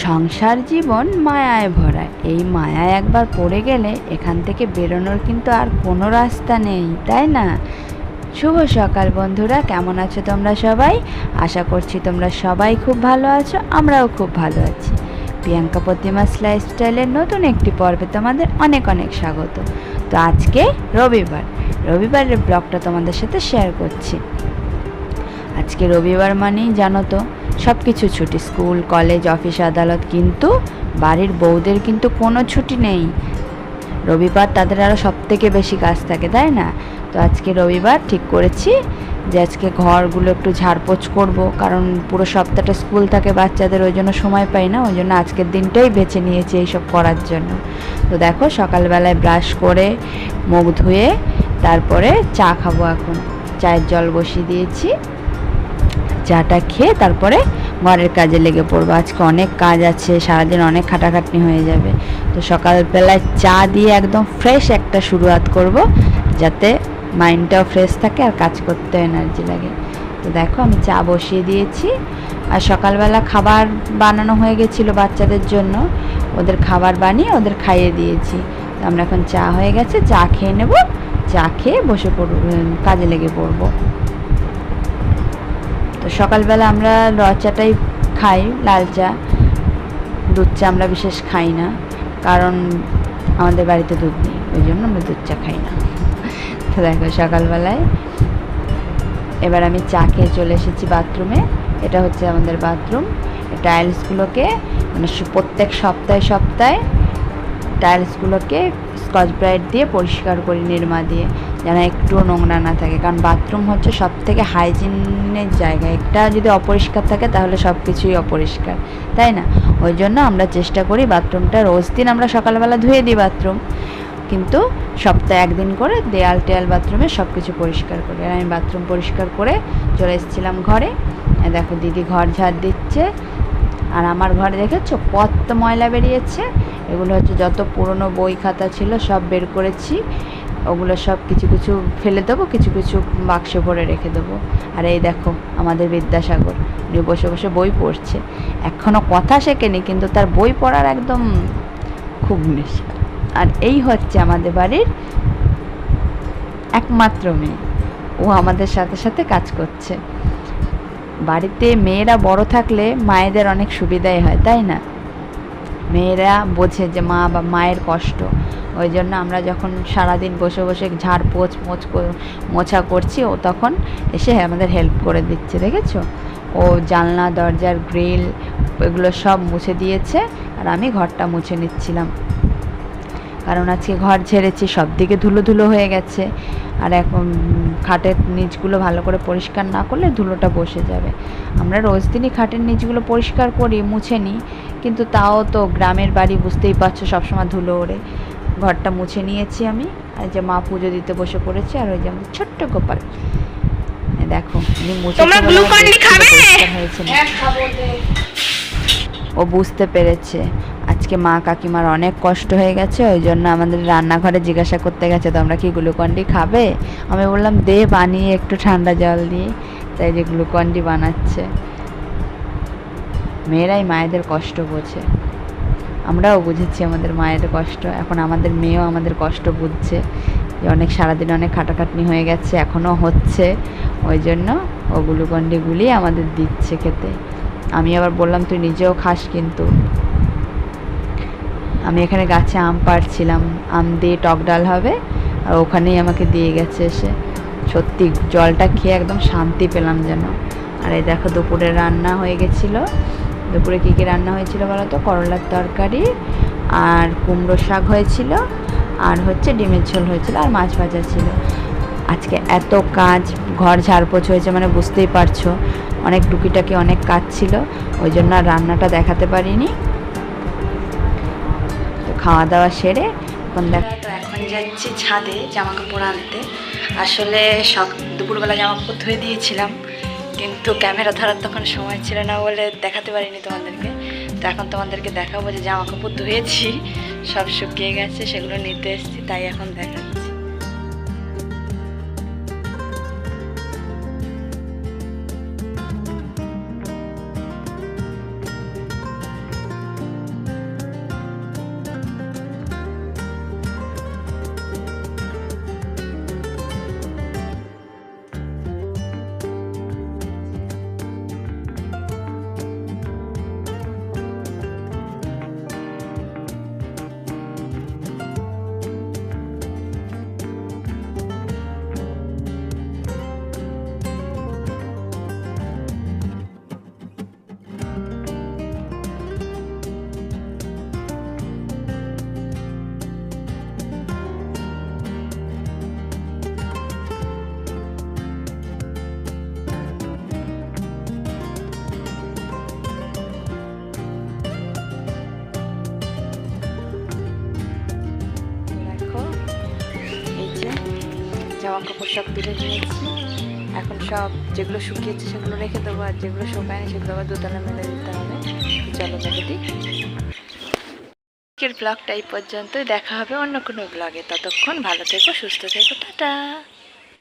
সংসার জীবন মায়ায় ভরা। এই মায়ায় একবার পড়ে গেলে এখান থেকে বেরোনোর কিন্তু আর কোনো রাস্তা নেই, তাই না? শুভ সকাল বন্ধুরা, কেমন আছো তোমরা সবাই? আশা করছি তোমরা সবাই খুব ভালো আছো, আমরাও খুব ভালো আছি। প্রিয়াঙ্কা প্রতিমাস লাইফস্টাইলের নতুন একটি পর্বে তোমাদের অনেক অনেক স্বাগত। তো আজকে রবিবার, রবিবারের ব্লগটা তোমাদের সাথে শেয়ার করছি। আজকে রবিবার মানেই জানো তো সব কিছু ছুটি। স্কুল, কলেজ, অফিস, আদালত কিন্তু বাড়ির বউদের কিন্তু কোনো ছুটি নেই। রবিবার তাদের আরও সব থেকে বেশি কাজ থাকে, তাই না? তো আজকে রবিবার ঠিক করেছি যে আজকে ঘরগুলো একটু ঝাড়পোছ করব, কারণ পুরো সপ্তাহটা স্কুল থাকে বাচ্চাদের, ওই জন্য সময় পাই না, ওই জন্য আজকের দিনটাই বেছে নিয়েছি এইসব করার জন্য। তো দেখো, সকালবেলায় ব্রাশ করে মুখ ধুয়ে তারপরে চা খাব এখন। চায়ের জল বসিয়ে দিয়েছি। চাটা খেয়ে তারপরে ঘরের কাজে লেগে পড়ব। আজকে অনেক কাজ আছে, সারাদিন অনেক খাটাখাটনি হয়ে যাবে। তো সকালবেলায় চা দিয়ে একদম ফ্রেশ একটা শুরুয়াত করব, যাতে মাইন্ডটাও ফ্রেশ থাকে আর কাজ করতে এনার্জি লাগে। তো দেখো আমি চা বসিয়ে দিয়েছি। আর সকালবেলা খাবার বানানো হয়ে গেছিল বাচ্চাদের জন্য। ওদের খাবার বানিয়ে ওদের খাইয়ে দিয়েছি। তো আমরা এখন চা হয়ে গেছে, চা খেয়ে নেব, চা খেয়ে বসে পড়ব কাজে লেগে পড়ব। তো সকালবেলা আমরা র চাটাই খাই, লাল চা। দুধ চা আমরা বিশেষ খাই না, কারণ আমাদের বাড়িতে দুধ নেই, ওই জন্য আমরা দুধ চা খাই না। তো দেখো সকালবেলায় এবার আমি চা খেয়ে চলে এসেছি বাথরুমে, এটা হচ্ছে আমাদের বাথরুম। টাইলসগুলোকে মানে প্রত্যেক সপ্তাহে সপ্তাহে টাইলসগুলোকে স্কচ ব্রাইট দিয়ে পরিষ্কার করি, নিরমা দিয়ে। যেন একটু নোংরা না থাকে। কারণ বাথরুম হচ্ছে সব থেকে হাইজিনের জায়গা। একটা যদি অপরিষ্কার থাকে, তাহলে সব কিছুই অপরিষ্কার, তাই না? ওই জন্য আমরা চেষ্টা করি বাথরুমটা রোজ দিন আমরা সকালবেলা ধুয়ে দিই বাথরুম কিন্তু সপ্তাহে একদিন করে দেয়াল টেয়াল বাথরুমে সব কিছু পরিষ্কার করি। আর আমি বাথরুম পরিষ্কার করে চলে এসেছিলাম ঘরে। দেখো দিদি ঘর ঝাড় দিচ্ছে আর আমার ঘরে দেখেছ? কত ময়লা বেরিয়েছে। এগুলো হচ্ছে যত পুরনো বই খাতা ছিল, সব বের করেছি। ওগুলো সব কিছু কিছু ফেলে দেবো, কিছু কিছু বাক্সে ভরে রেখে দেবো। আর এই দেখো, আমাদের বিদ্যাসাগর উনি বসে বসে বই পড়ছে। এখনও কথা শেখেনি, কিন্তু তার বই পড়ার একদম খুব নেশা। আর এই হচ্ছে আমাদের বাড়ির একমাত্র মেয়ে। ও আমাদের সাথে সাথে কাজ করছে। বাড়িতে মেয়েরা বড় থাকলে মায়েদের অনেক সুবিধাই হয়, তাই না? মেয়েরা বোঝে যে মা বা মায়ের কষ্ট। ওই জন্য আমরা যখন সারাদিন বসে বসে ঝাড় পোছ মোচ মোছা করছি, ও তখন এসে আমাদের হেল্প করে দিচ্ছে, দেখেছ? ও জানলা, দরজার গ্রিল এগুলো সব মুছে দিয়েছে আর আমি ঘরটা মুছে নিচ্ছিলাম। কারণ আজকে ঘর ঝেড়েছি সব দিকে ধুলো ধুলো হয়ে গেছে। আর এখন খাটের নিচগুলো ভালো করে পরিষ্কার না করলে ধুলোটা বসে যাবে। আমরা রোজ দিনই খাটের নিচগুলো পরিষ্কার করি মুছে নিই কিন্তু তাও তো গ্রামের বাড়ি বুঝতেই পারছ সবসময় ধুলো ওড়ে। ঘরটা মুছে নিয়েছি আমি আর যে মা পুজো দিতে বসে পড়েছে আর ওই যে আমার ছোট্ট গোপাল। দেখো হয়েছে। না। ও বুঝতে পেরেছে। আজকে মা কাকিমার অনেক কষ্ট হয়ে গেছে, ওই জন্য আমাদের রান্নাঘরে জিজ্ঞাসা করতে গেছে, তোমরা কি গ্লুকন্ডি খাবে? আমি বললাম, দে বানিয়ে একটু ঠান্ডা জল দিয়ে। তাই যে গ্লুকন্ডি বানাচ্ছে। মেয়েরাই মায়েদের কষ্ট বোঝে। আমরাও বুঝেছি আমাদের মায়ের কষ্ট। এখন আমাদের মেয়েও আমাদের কষ্ট বুঝছে যে অনেক সারাদিন অনেক খাটাখাটনি হয়ে গেছে, এখনও হচ্ছে। ওই জন্য ও গ্লুকন্ডিগুলি আমাদের দিচ্ছে খেতে। আমি আবার বললাম, তুই নিজেও খাস কিন্তু। আমি এখানে গাছে আম পাড়ছিলাম, আম দিয়ে টক ডাল হবে, আর ওখানেই আমাকে দিয়ে গেছে এসে। সত্যি জলটা খেয়ে একদম শান্তি পেলাম যেন। আর এই দেখো দুপুরে রান্না হয়ে গেছিল। দুপুরে কী কী রান্না হয়েছিল বলো তো? করলার তরকারি আর কুমড়ো শাক হয়েছিল আর হচ্ছে ডিমের ঝোল হয়েছিল আর মাছ ভাজা ছিল। আজকে এত কাজ, ঘর ঝাড়পোছ হয়েছে মানে বুঝতেই পারছ। অনেক টুকিটাকি অনেক কাজ ছিল, ওই জন্য রান্নাটা দেখাতে পারিনি। খাওয়া দাওয়া সেরে এখন দেখ। তো এখন যাচ্ছি ছাদে জামা কাপড় আনতে। আসলে সক, দুপুরবেলা জামা কাপড় ধুয়ে দিয়েছিলাম, কিন্তু ক্যামেরা ধরার তখন সময় ছিল না বলে দেখাতে পারিনি তোমাদেরকে। তো এখন তোমাদেরকে দেখাবো যে জামা কাপড় ধুয়েছি, সব শুকিয়ে গেছে, সেগুলো নিতে এসেছি, তাই এখন দেখাচ্ছি কাপড় সব তুলে নিয়েছি। এখন সব যেগুলো শুকিয়েছে সেগুলো রেখে দেবো, আর যেগুলো শুকায়নি সেগুলো আবার দোতলা মেলে দিতে হবে। চলো দিই। আজকের ব্লগটা এই পর্যন্তই। দেখা হবে অন্য কোনো ব্লগে ততক্ষণ ভালো থেকো, সুস্থ থেকো। টাটা!